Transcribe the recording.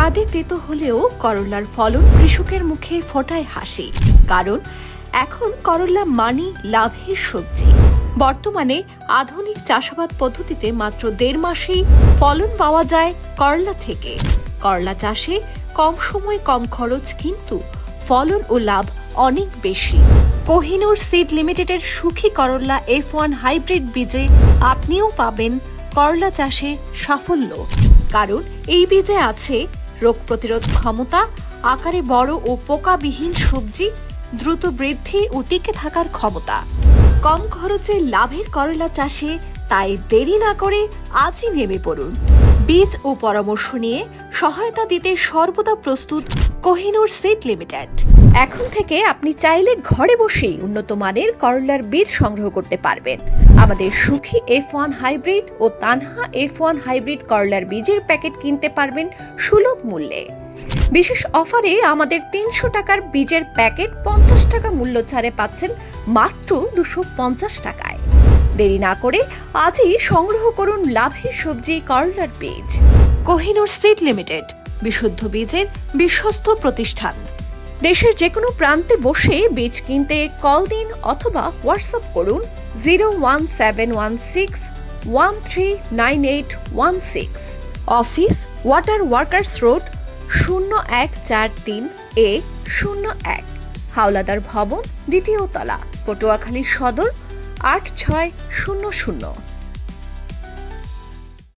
স্বাদে তেতো হলেও করল্লার ফলন কৃষকের মুখে ফোটায় হাসি। কারণ এখন করল্লা মানি লাভের সবজি। বর্তমানে আধুনিক চাষাবাদ পদ্ধতিতে মাত্র দেড় মাসেই ফলন পাওয়া যায় করলা থেকে। করলা চাষে কম সময়, কম খরচ কিন্তু ফলন ও লাভ অনেক বেশি। কোহিনুর সিড লিমিটেডের সুখী করল্লা এফ ওয়ান হাইব্রিড বীজে আপনিও পাবেন করলা চাষে সাফল্য। কারণ এই বীজে আছে রোগ প্রতিরোধ ক্ষমতা, আকারে বড় ও পোকাবিহীন সবজি, দ্রুত বৃদ্ধি ও টিকে থাকার ক্ষমতা। কম খরচে লাভের করলা চাষে তাই দেরি না করে আজই নেমে পড়ুন। বীজ ও পরামর্শ নিয়ে সহায়তা দিতে সর্বদা প্রস্তুত কোহিনুর সিড লিমিটেড। এখন থেকে আপনি চাইলে ঘরে বসেই উন্নত মানের করলার বীজ সংগ্রহ করতে পারবেন। আমাদের সুখী এফ ওয়ান হাইব্রিড ও তানহা এফ ওয়ান হাইব্রিড করলার বীজের প্যাকেট কিনতে পারবেন সুলভ মূল্যে। বিশেষ অফারে আমাদের তিনশো টাকার বীজের প্যাকেট পঞ্চাশ টাকা মূল্য ছাড়ে পাচ্ছেন মাত্র দুশো পঞ্চাশ টাকায়। দেরি না করে আজই সংগ্রহ করুন লাভের সবজি করলার বীজ। কোহিনুর সিড লিমিটেড, বিশুদ্ধ বীজের বিশ্বস্ত প্রতিষ্ঠান। দেশের যে কোনো প্রান্তে বসে বীজ কিনতে কল দিন অথবা হোয়াটসঅ্যাপ করুন zero one seven one six one three nine eight one six. Office water workers road শূন্য এক চার তিন এ শূন্য এক। হাওলাদার ভবন দ্বিতীয় তলা, পটুয়াখালী সদর আট ছয় শূন্য শূন্য।